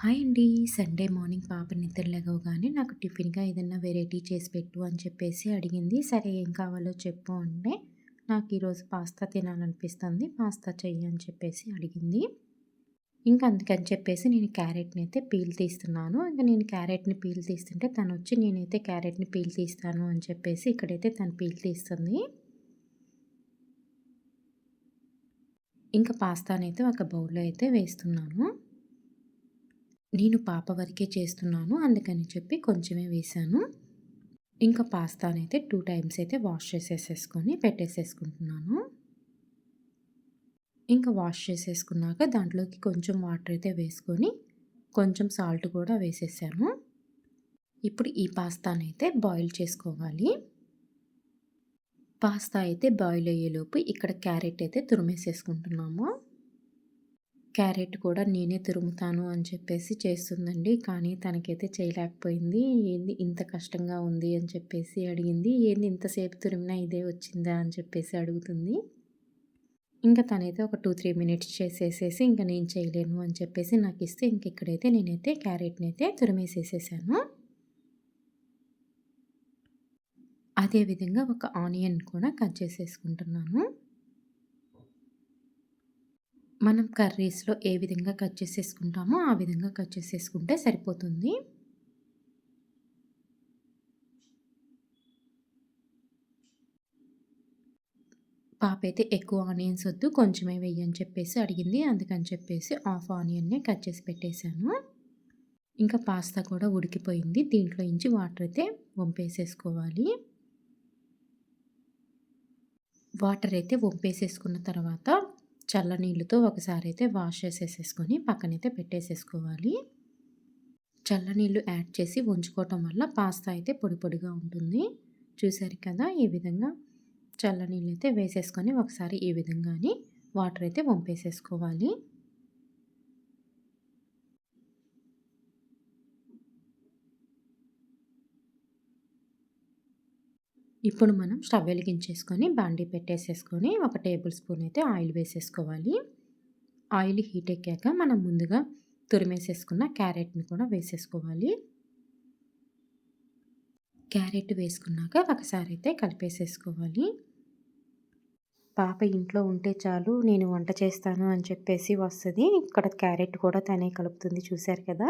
Hi అండి. Sunday morning పాప నిద్రలేగవగానే నాకు టిఫిన్గా ఏదైనా వెరైటీ చేసి పెట్టు అని చెప్పేసి అడిగింది. సరే ఏం కావాలో చెప్పు అంటే నాకు ఈరోజు పాస్తా తినాలనిపిస్తుంది పాస్తా చెయ్యి అని చెప్పేసి అడిగింది. ఇంకా అందుకని చెప్పేసి నేను క్యారెట్ని అయితే పీల్ తీస్తున్నాను. ఇంకా నేను క్యారెట్ని పీల్ తీస్తుంటే తను వచ్చి నేనైతే క్యారెట్ని పీల్ తీస్తాను అని చెప్పేసి ఇక్కడైతే తను పీల్ తీస్తుంది. ఇంకా పాస్తానైతే ఒక బౌల్లో అయితే వేస్తున్నాను. నేను పాప వరకే చేస్తున్నాను అందుకని చెప్పి కొంచెమే వేసాను ఇంకా పాస్తానైతే టూ టైమ్స్ అయితే వాష్ చేసేసేసుకొని పెట్టేసేసుకుంటున్నాను. ఇంకా వాష్ చేసేసుకున్నాక దాంట్లోకి కొంచెం వాటర్ అయితే వేసుకొని కొంచెం సాల్ట్ కూడా వేసేసాను. ఇప్పుడు ఈ పాస్తానైతే బాయిల్ చేసుకోవాలి. పాస్తా అయితే బాయిల్ అయ్యేలోపు ఇక్కడ క్యారెట్ అయితే తురిమేసేసుకుంటున్నాము. క్యారెట్ కూడా నేనే తురుముతాను అని చెప్పేసి చేస్తుందండి. కానీ తనకైతే చేయలేకపోయింది. ఏంది ఇంత కష్టంగా ఉంది అని చెప్పేసి అడిగింది. ఏంది ఇంతసేపు తురిమినా ఇదే వచ్చిందా అని చెప్పేసి అడుగుతుంది. ఇంకా తనైతే ఒక టూ త్రీ మినిట్స్ చేసేసేసి ఇంకా నేను చేయలేను అని చెప్పేసి నాకు ఇస్తే ఇంక ఇక్కడైతే నేనైతే క్యారెట్ని అయితే తురిమేసేసేసాను అదేవిధంగా ఒక ఆనియన్ కూడా కట్ చేసేసుకుంటున్నాను. మనం కర్రీస్లో ఏ విధంగా కట్ చేసేసుకుంటామో ఆ విధంగా కట్ చేసేసుకుంటే సరిపోతుంది. పాప అయితే ఎక్కువ ఆనియన్స్ వద్దు కొంచెమే వెయ్యని చెప్పేసి అడిగింది. అందుకని చెప్పేసి హాఫ్ ఆనియన్నే కట్ చేసి పెట్టేశాను. ఇంకా పాస్తా కూడా ఉడికిపోయింది. దీంట్లో ఇంచి వాటర్ అయితే వంపేసేసుకోవాలి. వాటర్ అయితే వంపేసేసుకున్న తర్వాత చల్ల నీళ్ళతో ఒకసారి అయితే వాష్ చేసేసేసుకొని పక్కనైతే పెట్టేసేసుకోవాలి. చల్ల నీళ్ళు యాడ్ చేసి ఉంచుకోవటం వల్ల పాస్తా అయితే పొడి పొడిగా ఉంటుంది. చూసారు కదా ఈ విధంగా చల్ల నీళ్ళు అయితే వేసేసుకొని ఒకసారి ఈ విధంగాని వాటర్ అయితే వంపేసేసుకోవాలి. ఇప్పుడు మనం స్టవ్ వెలిగించేసుకొని బాండీ పెట్టేసేసుకొని ఒక టేబుల్ స్పూన్ అయితే ఆయిల్ వేసేసుకోవాలి. ఆయిల్ హీట్ ఎక్కాక మనం ముందుగా తురిమేసేసుకున్న క్యారెట్ని కూడా వేసేసుకోవాలి. క్యారెట్ వేసుకున్నాక ఒకసారి అయితే కలిపేసేసుకోవాలి. పాప ఇంట్లో ఉంటే చాలు నేను వంట చేస్తాను అని చెప్పేసి వస్తుంది. ఇక్కడ క్యారెట్ కూడా తనే కలుపుతుంది చూశారు కదా?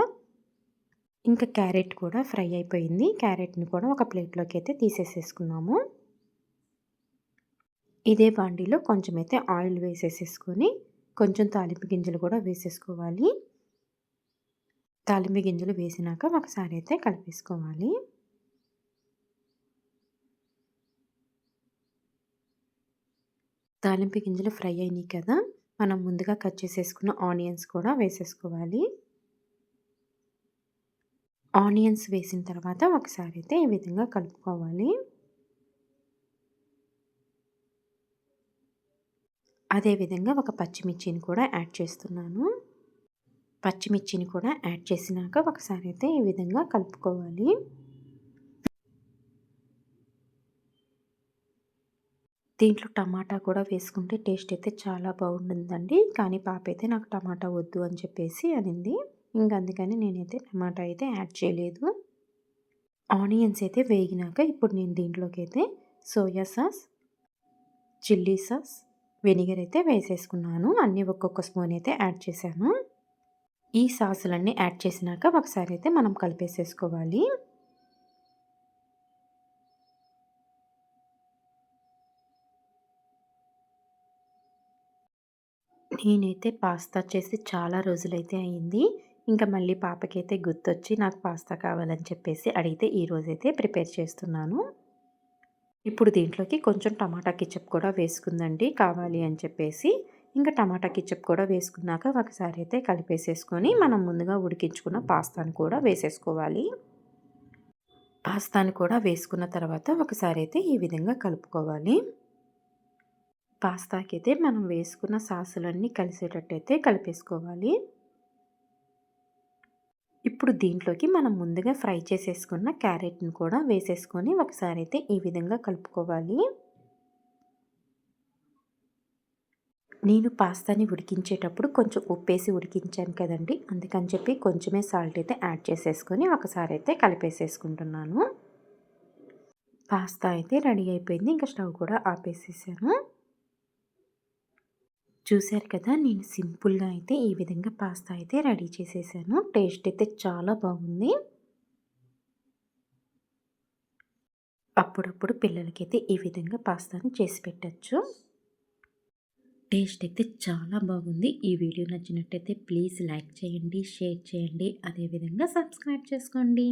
ఇంకా క్యారెట్ కూడా ఫ్రై అయిపోయింది. క్యారెట్ని కూడా ఒక ప్లేట్లోకి అయితే తీసేసేసుకున్నాము. ఇదే బాండీలో కొంచెం అయితే ఆయిల్ వేసేసేసుకొని కొంచెం తాలింపు గింజలు కూడా వేసేసుకోవాలి. తాలింపు గింజలు వేసినాక ఒకసారి అయితే కలిపేసుకోవాలి. తాలింపు గింజలు ఫ్రై అయినాయి కదా మనం ముందుగా కట్ చేసేసుకున్న ఆనియన్స్ కూడా వేసేసుకోవాలి. ఆనియన్స్ వేసిన తర్వాత ఒకసారి అయితే ఈ విధంగా కలుపుకోవాలి. అదేవిధంగా ఒక పచ్చిమిర్చిని కూడా యాడ్ చేస్తున్నాను. పచ్చిమిర్చిని కూడా యాడ్ చేసినాక ఒకసారి అయితే ఈ విధంగా కలుపుకోవాలి. దీంట్లో టమాటా కూడా వేసుకుంటే టేస్ట్ అయితే చాలా బాగుంటుందండి. కానీ పాప అయితే నాకు టమాటా వద్దు అని చెప్పేసి అనింది. ఇంకా అందుకని నేనైతే టమాటా అయితే యాడ్ చేయలేదు. ఆనియన్స్ అయితే వేగినాక ఇప్పుడు నేను దీంట్లోకి అయితే soya sauce chilli sauce vinegar అయితే వేసేసుకున్నాను. అన్నీ ఒక్కొక్క స్పూన్ అయితే యాడ్ చేశాను. ఈ సాసులన్నీ యాడ్ చేసినాక ఒకసారి అయితే మనం కలిపేసేసుకోవాలి. నేనైతే పాస్తా చేసి చాలా రోజులైతే అయింది. ఇంకా మళ్ళీ పాపకైతే గుర్తొచ్చి నాకు పాస్తా కావాలని చెప్పేసి అడిగితే ఈరోజైతే ప్రిపేర్ చేస్తున్నాను. ఇప్పుడు దీంట్లోకి కొంచెం టమాటా కిచప్ కూడా వేసుకుందండి కావాలి అని చెప్పేసి. ఇంకా టమాటా కిచప్ కూడా వేసుకున్నాక ఒకసారి అయితే కలిపేసేసుకొని మనం ముందుగా ఉడికించుకున్న పాస్తాను కూడా వేసేసుకోవాలి. పాస్తాను కూడా వేసుకున్న తర్వాత ఒకసారి అయితే ఈ విధంగా కలుపుకోవాలి. పాస్తాకైతే మనం వేసుకున్న సాసులన్నీ కలిసేటట్టయితే కలిపేసుకోవాలి. ఇప్పుడు దీంట్లోకి మనం ముందుగా ఫ్రై చేసేసుకున్న క్యారెట్ని కూడా వేసేసుకొని ఒకసారి అయితే ఈ విధంగా కలుపుకోవాలి. నేను పాస్తాని ఉడికించేటప్పుడు కొంచెం ఉప్పేసి ఉడికించాను కదండి. అందుకని చెప్పి కొంచెమే సాల్ట్ అయితే యాడ్ చేసేసుకొని ఒకసారి అయితే కలిపేసేసుకుంటున్నాను. పాస్తా అయితే రెడీ అయిపోయింది. ఇంకా స్టవ్ కూడా ఆపేసేసాను. చూశారు కదా నేను సింపుల్గా అయితే ఈ విధంగా పాస్తా అయితే రెడీ చేసేసాను. టేస్ట్ అయితే చాలా బాగుంది. అప్పుడప్పుడు పిల్లలకైతే ఈ విధంగా పాస్తాను చేసి పెట్టచ్చు. టేస్ట్ అయితే చాలా బాగుంది. ఈ వీడియో నచ్చినట్టయితే ప్లీజ్ లైక్ చేయండి షేర్ చేయండి. అదేవిధంగా సబ్స్క్రైబ్ చేసుకోండి.